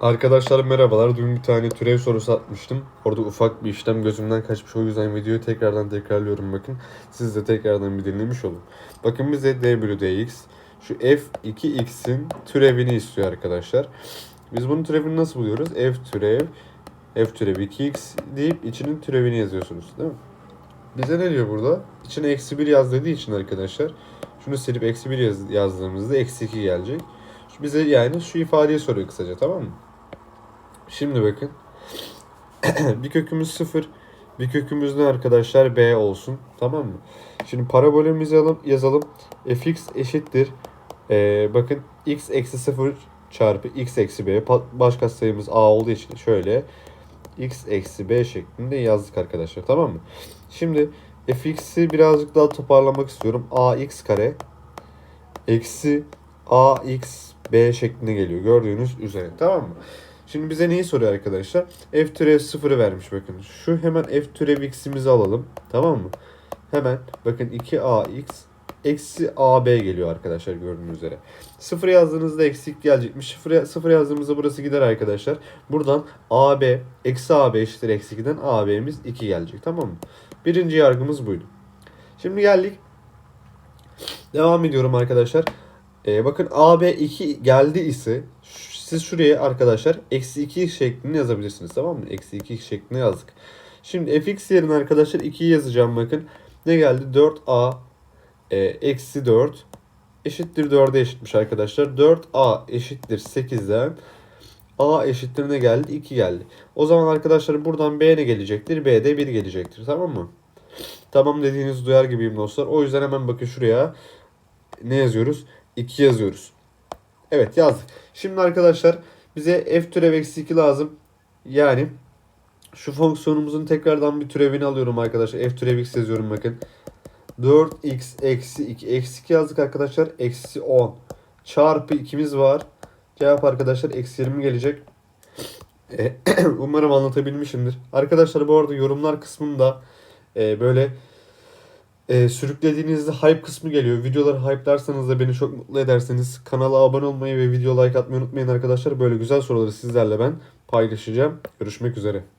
Arkadaşlar merhabalar. Dün bir tane türev sorusu atmıştım. Orada ufak bir işlem gözümden kaçmış. O yüzden videoyu tekrardan tekrarlıyorum bakın. Siz de tekrardan bir dinlemiş olun. Bakın bize d bölü dx şu f2x'in türevini istiyor arkadaşlar. Biz bunun türevini nasıl buluyoruz? f türev f türev 2x deyip içinin türevini yazıyorsunuz değil mi? Bize ne diyor burada? İçine eksi 1 yaz dediği için arkadaşlar. Şunu silip eksi 1 yaz, yazdığımızda eksi 2 gelecek. Bize yani şu ifadeyi soruyor kısaca tamam mı? Şimdi bakın. bir kökümüz 0. Bir kökümüz ne arkadaşlar? B olsun. Tamam mı? Şimdi parabolümüzü yazalım. yazalım. fx eşittir. Ee, bakın x eksi 0 çarpı x eksi b. Baş katsayımız a olduğu için şöyle x eksi b şeklinde yazdık arkadaşlar. Tamam mı? Şimdi fx'i birazcık daha toparlamak istiyorum. ax kare eksi ax b şeklinde geliyor. Gördüğünüz üzere. Tamam mı? Şimdi bize neyi soruyor arkadaşlar? F türev 0'ı vermiş bakın. Şu hemen F türev x'imizi alalım. Tamam mı? Hemen bakın 2ax eksi ab geliyor arkadaşlar gördüğünüz üzere. 0 yazdığınızda eksik gelecekmiş. 0, 0 yazdığımızda burası gider arkadaşlar. Buradan ab eksi ab eşittir eksi 2'den ab'miz 2 gelecek. Tamam mı? Birinci yargımız buydu. Şimdi geldik. Devam ediyorum arkadaşlar. Ee, bakın AB 2 geldi ise siz şuraya arkadaşlar eksi 2 şeklinde yazabilirsiniz tamam mı? Eksi 2 şeklinde yazdık. Şimdi fx yerine arkadaşlar 2'yi yazacağım bakın. Ne geldi? 4a e, eksi 4 eşittir 4'e eşitmiş arkadaşlar. 4a eşittir 8'den a eşittir ne geldi? 2 geldi. O zaman arkadaşlar buradan b ne gelecektir? b de 1 gelecektir tamam mı? Tamam dediğiniz duyar gibiyim dostlar. O yüzden hemen bakın şuraya ne yazıyoruz? 2 yazıyoruz. Evet yazdık. Şimdi arkadaşlar bize f türev eksi 2 lazım. Yani şu fonksiyonumuzun tekrardan bir türevini alıyorum arkadaşlar. f türev x yazıyorum bakın. 4x eksi 2. Eksi 2 yazdık arkadaşlar. Eksi 10. Çarpı 2'miz var. Cevap arkadaşlar eksi 20 gelecek. E, Umarım anlatabilmişimdir. Arkadaşlar bu arada yorumlar kısmında e, böyle e, sürüklediğinizde hype kısmı geliyor. Videoları hype'larsanız da beni çok mutlu ederseniz kanala abone olmayı ve video like atmayı unutmayın arkadaşlar. Böyle güzel soruları sizlerle ben paylaşacağım. Görüşmek üzere.